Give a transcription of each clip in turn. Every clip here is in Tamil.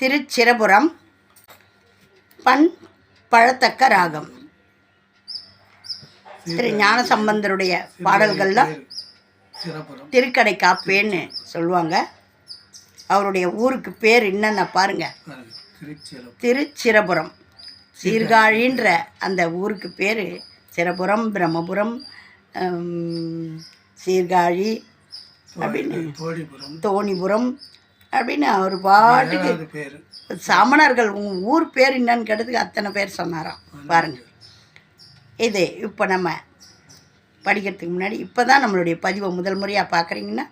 திருச்சிரபுரம். பண் பழத்தக்க ராகம். திரு ஞான சம்பந்தருடைய பாடல்கள்லாம் சிறப்புறம் திருக்கடை காப்பேன்னு சொல்லுவாங்க. அவருடைய ஊருக்கு பேர் என்னென்ன பாருங்க. திருச்சிறப்பு திருச்சிரபுரம். சீர்காழின்ற அந்த ஊருக்கு பேர் சிரபுரம் பிரம்மபுரம் சீர்காழி அப்படின்னு. தோணிபுரம் அப்படின்னு அவர் பாட்டுக்கு சமணர்கள் உன் ஊர் பேர் என்னன்னு கேட்டதுக்கு அத்தனை பேர் சொன்னாராம். பாருங்க. இது இப்போ நம்ம படிக்கிறதுக்கு முன்னாடி இப்போ தான் நம்மளுடைய பதிவை முதல் முறையாக பார்க்குறீங்கன்னா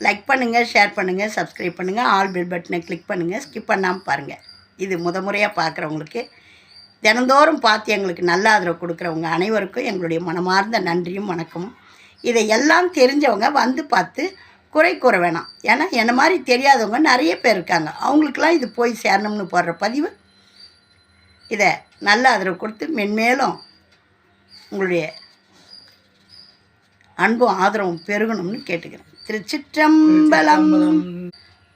லைக் பண்ணுங்கள் ஷேர் பண்ணுங்கள் சப்ஸ்கிரைப் பண்ணுங்கள் ஆல் பெல் பட்டனை கிளிக் பண்ணுங்கள் ஸ்கிப் பண்ணாமல் பாருங்கள் இது முத முறையாக பார்க்குறவங்களுக்கு தினந்தோறும் பார்த்து எங்களுக்கு நல்ல ஆதரவு கொடுக்குறவங்க அனைவருக்கும் எங்களுடைய மனமார்ந்த நன்றியும் வணக்கமும். இதை எல்லாம் தெரிஞ்சவங்க வந்து பார்த்து குறை கூற வேணாம். ஏன்னா என்ன மாதிரி தெரியாதவங்க நிறைய பேர் இருக்காங்க. அவங்களுக்கெல்லாம் இது போய் சேரணும்னு போடுற பதிவு. இதை நல்ல ஆதரவு கொடுத்து மென்மேலும் உங்களுடைய அன்பும் ஆதரவும் பெருகணும்னு கேட்டுக்கிறேன். திருச்சிற்றம்பலம்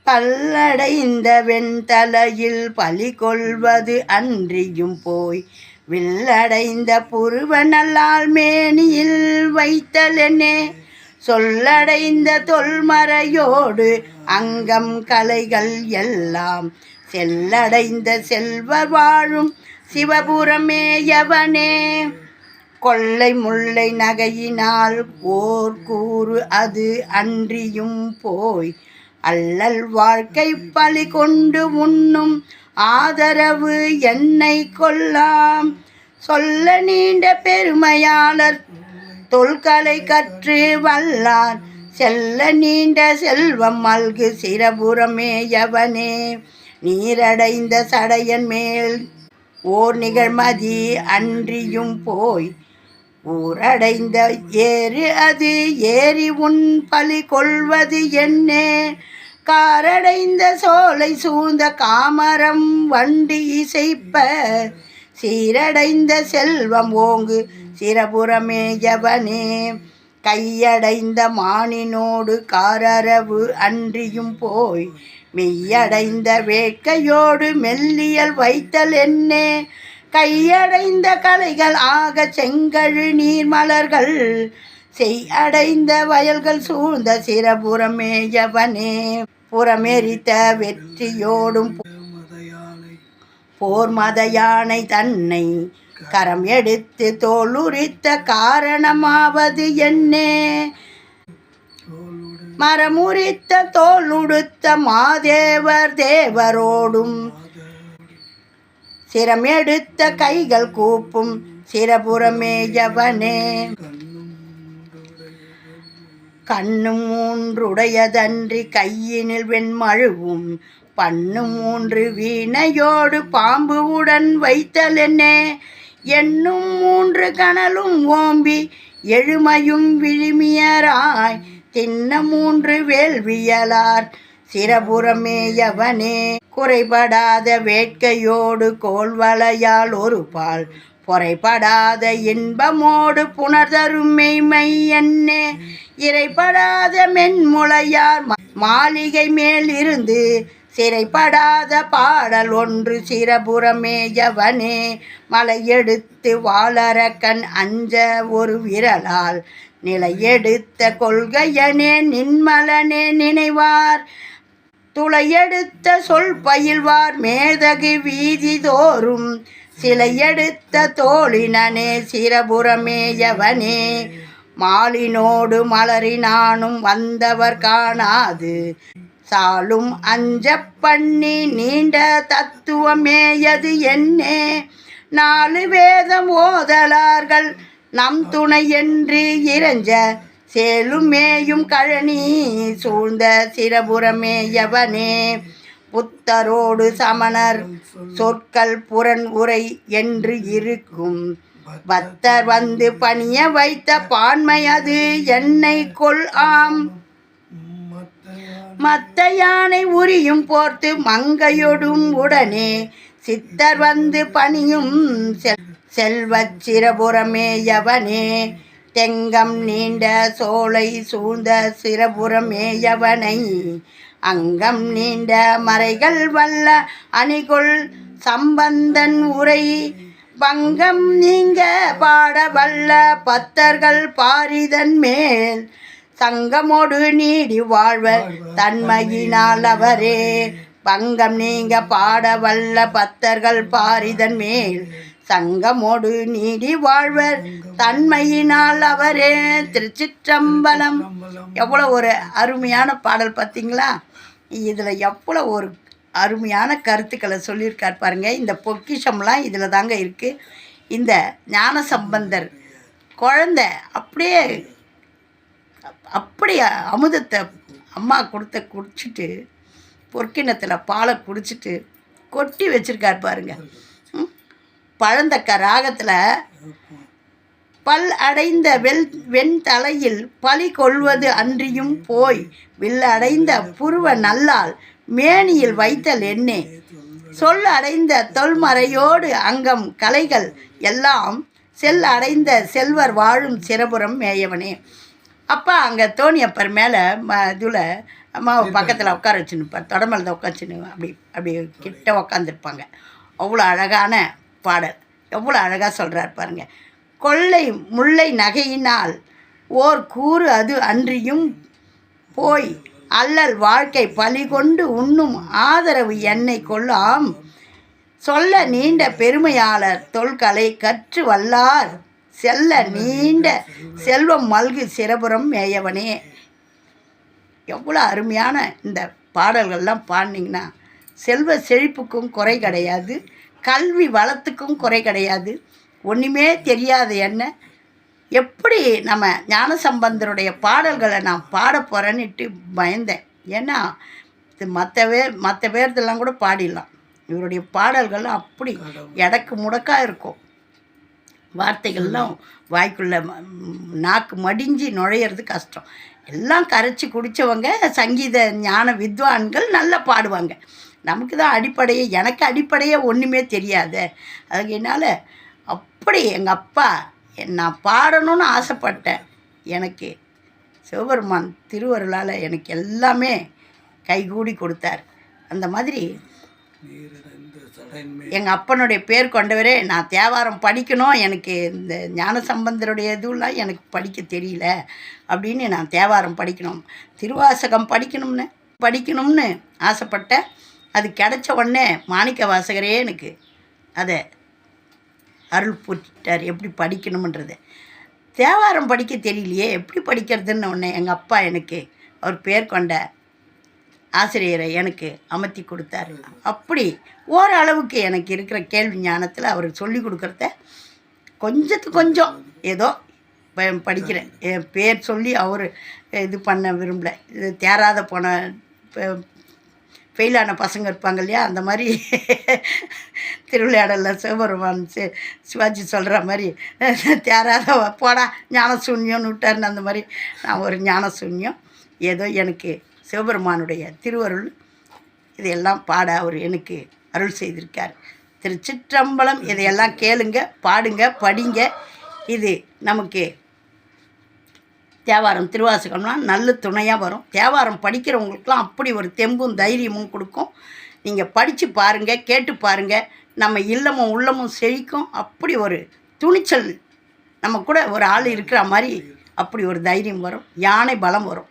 பல்லடைந்த வெண்தலையில் பலி கொள்வது அன்றியும் போய் வில்லடைந்த புருவ நல்லால் மேனியில் வைத்தலெனே சொல்லடைந்த தொல்மறையோடு அங்கம் கலைகள் எல்லாம் செல்லடைந்த செல்வர் வாழும் சிவபுரமேயவனே. கொள்ளை முல்லை நகையினால் ஓர் கூறு அது அன்றியும் போய் அல்லல் வாழ்க்கை பலி கொண்டு உண்ணும் ஆதரவு என்னை கொல்லாம். சொல்ல நீண்ட பெருமையாளர் தொல்கலை கற்று வல்லான் செல்ல நீண்ட செல்வம் மல்கு சிரபுரமேயவனே நீரடைந்த சடையன் மேல் ஓர் நிகழ்மதி அன்றியும் போய். ஊரடைந்த ஏறு அது ஏறி உன் பலி கொள்வது என்னே. காரடைந்த சோலை சூழ்ந்த காமரம் வண்டி இசைப்ப சீரடைந்த செல்வம் ஓங்கு சிரபுரமேயவனே கையடைந்த மானினோடு காரரவு அன்றியும் போய் மெய்யடைந்த வேட்கையோடு மெல்லியல் வைத்தல் என்னே. கையடைந்த கலைகள் ஆக செங்கழு நீர்மலர்கள் செய் அடைந்த வயல்கள் சூழ்ந்த சிரபுரமேயவனே புறமெரித்த வெற்றியோடும் போர் மத யானை தன்னை கரம் எடுத்து தோலுரித்த காரணமாவது என்னே? மரமுரித்த தோலுடுத்த மாதேவர் தேவரோடும் சிரம் எடுத்த கைகள் கூப்பும் சிரபுரமேயவனே. கண்ணும் மூன்றுடையதன்றி கையினில் வெண்மழுவும் பண்ணு மூன்று வீணையோடு பாம்பு உடன் வைத்தலென்னே என்னும் மூன்று கனலும் ஓம்பி எழுமையும் விழுமியராய் தின்ன மூன்று வேள்வியலார் சிரபுரமேயவனே குறைபடாத வேட்கையோடு கோல்வளையால் ஒரு பால். பொறைபடாத இன்பமோடு புணர்தரும் மெய்மை என்னே? இறைபடாத மென்முளையார் மா- மாளிகை மேல் இருந்து சிறைப்படாத பாடல் ஒன்று சிரபுரமேயவனே. மலையெடுத்து வாழறக்கண் அஞ்ச ஒரு விரலால் நிலையெடுத்த கொள்கையனே நின்மலனே நினைவார். துளையெடுத்த சொல் பயில்வார் மேதகு வீதி தோறும். சிலையெடுத்த தோழினனே சிறபுறமேயவனே மாலினோடு மலரினானும் வந்தவர் காணாது. சாலும் அஞ்ச பண்ணி நீண்ட தத்துவமேயது என்னே? நாலு வேதம் ஓதலார்கள் நம் துணை என்று இறைஞ்ச சேலும் மேயும் கழனி சூழ்ந்த சிரபுரமேயவனே புத்தரோடு சமணர் சொற்கள் புறன் உரை என்று இருக்கும். பத்தர் வந்து பணிய வைத்த பான்மை அது என்னை கொள் ஆம். மத்த யானை உரியும் போர்த்து மங்கையொடும் உடனே சித்தர் வந்து பணியும் செல் செல்வச் சிரபுரமேயவனே தெங்கம் நீண்ட சோலை சூழ்ந்த சிரபுரமேயவனை அங்கம் நீண்ட மறைகள் வல்ல அணிகொள் சம்பந்தன் உரை. பங்கம் நீங்க பாட வல்ல பத்தர்கள் பாரிதன் மேல். சங்கமோடு நீடி வாழ்வர் தன்மையினால் அவரே. பங்கம் நீங்க பாட வல்ல பத்தர்கள் பாரிதன் மேல். சங்கமோடு நீடி வாழ்வர் தன்மையினால் அவரே. திருச்சிற்றம்பலம். எவ்வளோ ஒரு அருமையான பாடல் பார்த்தீங்களா? இதில் எவ்வளோ ஒரு அருமையான கருத்துக்களை சொல்லியிருக்கார் பாருங்க. இந்த பொக்கிஷம்லாம் இதில் தாங்க இருக்குது இந்த ஞான சம்பந்தர் குழந்தை அப்படியே அப்படி அமுதத்தை அம்மா கொடுத்த குடிச்சிட்டு பொற்கிணத்தில் பாலை குடிச்சிட்டு கொட்டி வச்சுருக்கார் பாருங்க. பழந்தக்க ராகத்தில் பல் அடைந்த வெள் தலையில் பழி கொள்வது அன்றியும் போய் வில் அடைந்த புருவ நல்லால் மேனியில் வைத்தல் என்னே. சொல் அடைந்த தொல்மறையோடு அங்கம் கலைகள் எல்லாம் செல் அடைந்த செல்வர் வாழும் சிறபுரம் மேயவனே. அப்பா அங்கே தோணியப்பர் மேலே ம இதில் அம்மாவை பக்கத்தில் உட்கார வச்சுன்னுப்பார் தொடமல்ல உட்காந்துன்னு அப்படி அப்படி கிட்ட உக்காந்துருப்பாங்க. அவ்வளோ அழகான பாடல். எவ்வளோ அழகாக சொல்கிறார் பாருங்க. கொள்ளை முல்லை நகையினால் ஓர் கூறு அது அன்றியும் போய் அல்லல் வாழ்க்கை பலி கொண்டு உண்ணும் ஆதரவு என்னை கொள்ளாம். சொல்ல நீண்ட பெருமையாளர் தொல்கலை கற்று வல்லார். செல்ல நீண்ட செல்வம் மல்கு. சிறபுரம் மேயவனே. எவ்வளோ அருமையான இந்த பாடல்கள்லாம் பாடினீங்கன்னா செல்வ செழிப்புக்கும் குறை கிடையாது கல்வி வளத்துக்கும் குறை கிடையாது ஒன்றுமே தெரியாத என்ன எப்படி நம்ம ஞானசம்பந்தருடைய பாடல்களை நான் பாட போகிறேன்னுட்டு பயந்தேன். ஏன்னா இது மற்ற பேர் மற்ற பேர்தெல்லாம் கூட பாடிடலாம். இவருடைய பாடல்கள்லாம் அப்படி எடக்கு முடக்கா இருக்கும். வார்த்தைகள்லாம் வாய்க்குள்ள நாக்கு மடிஞ்சு நுழையிறது கஷ்டம். எல்லாம் கரைச்சி குடித்தவங்க சங்கீத ஞான வித்வான்கள் நல்லா பாடுவாங்க. நமக்கு தான் அடிப்படையே எனக்கு அடிப்படையே ஒன்றுமே தெரியாது. அதுக்கு என்னால் அப்படி எங்கள் அப்பா நான் பாடணும்னு ஆசைப்பட்டேன். எனக்கு சிவபெருமான் திருவருளால் எனக்கு எல்லாமே கைகூடி கொடுத்தார். அந்த மாதிரி எங்கள் அப்பனுடைய பேர் கொண்டவரே நான் தேவாரம் படிக்கணும் எனக்கு இந்த ஞான சம்பந்தருடைய இதுலாம் எனக்கு படிக்க தெரியல அப்படின்னு நான் தேவாரம் படிக்கணும். திருவாசகம் படிக்கணும்னு படிக்கணும்னு ஆசைப்பட்டேன் அது கிடைச்ச உடனே மாணிக்க வாசகரே எனக்கு அதை அருள் புரிட்டார் எப்படி படிக்கணுமன்றது. தேவாரம் படிக்க தெரியலையே எப்படி படிக்கிறதுன்னு ஒன்று எங்கள் அப்பா எனக்கு அவர் பேர் கொண்ட ஆசிரியரை எனக்கு அமர்த்தி கொடுத்தார். அப்படி ஓரளவுக்கு எனக்கு இருக்கிற கேள்வி ஞானத்தில் அவர் சொல்லி கொடுக்குறத கொஞ்சத்துக்கு கொஞ்சம் ஏதோ ப- படிக்கிறேன். என் பேர் சொல்லி அவர் இது பண்ண விரும்பலை. இது தேராத போன ஃபெயிலான பசங்க இருப்பாங்க இல்லையா? அந்த மாதிரி திருவிளையாடலில் சிவபெருமான் சி சிவாஜி சொல்கிற மாதிரி தேராத போடா ஞான சூன்யம்னு விட்டாருன்னு அந்த மாதிரி நான் ஒரு ஞான சூன்யம் ஏதோ எனக்கு சிவபெருமானுடைய திருவருள் இதையெல்லாம் பாட அவர் எனக்கு அருள் செய்திருக்கார். திருச்சிற்றம்பலம் இதையெல்லாம் கேளுங்க பாடுங்க படிங்க. இது நமக்கு தேவாரம் திருவாசகம்லாம் நல்ல துணையாக வரும். தேவாரம் படிக்கிறவங்களுக்குலாம் அப்படி ஒரு தெம்பும் தைரியமும் கொடுக்கும். நீங்கள் படித்து பாருங்கள் கேட்டு பாருங்கள் நம்ம இல்லமும் உள்ளமும் செழிக்கும். அப்படி ஒரு துணிச்சல் நம்ம கூட ஒரு ஆள் இருக்கிற மாதிரி அப்படி ஒரு தைரியம் வரும். யானை பலம் வரும்.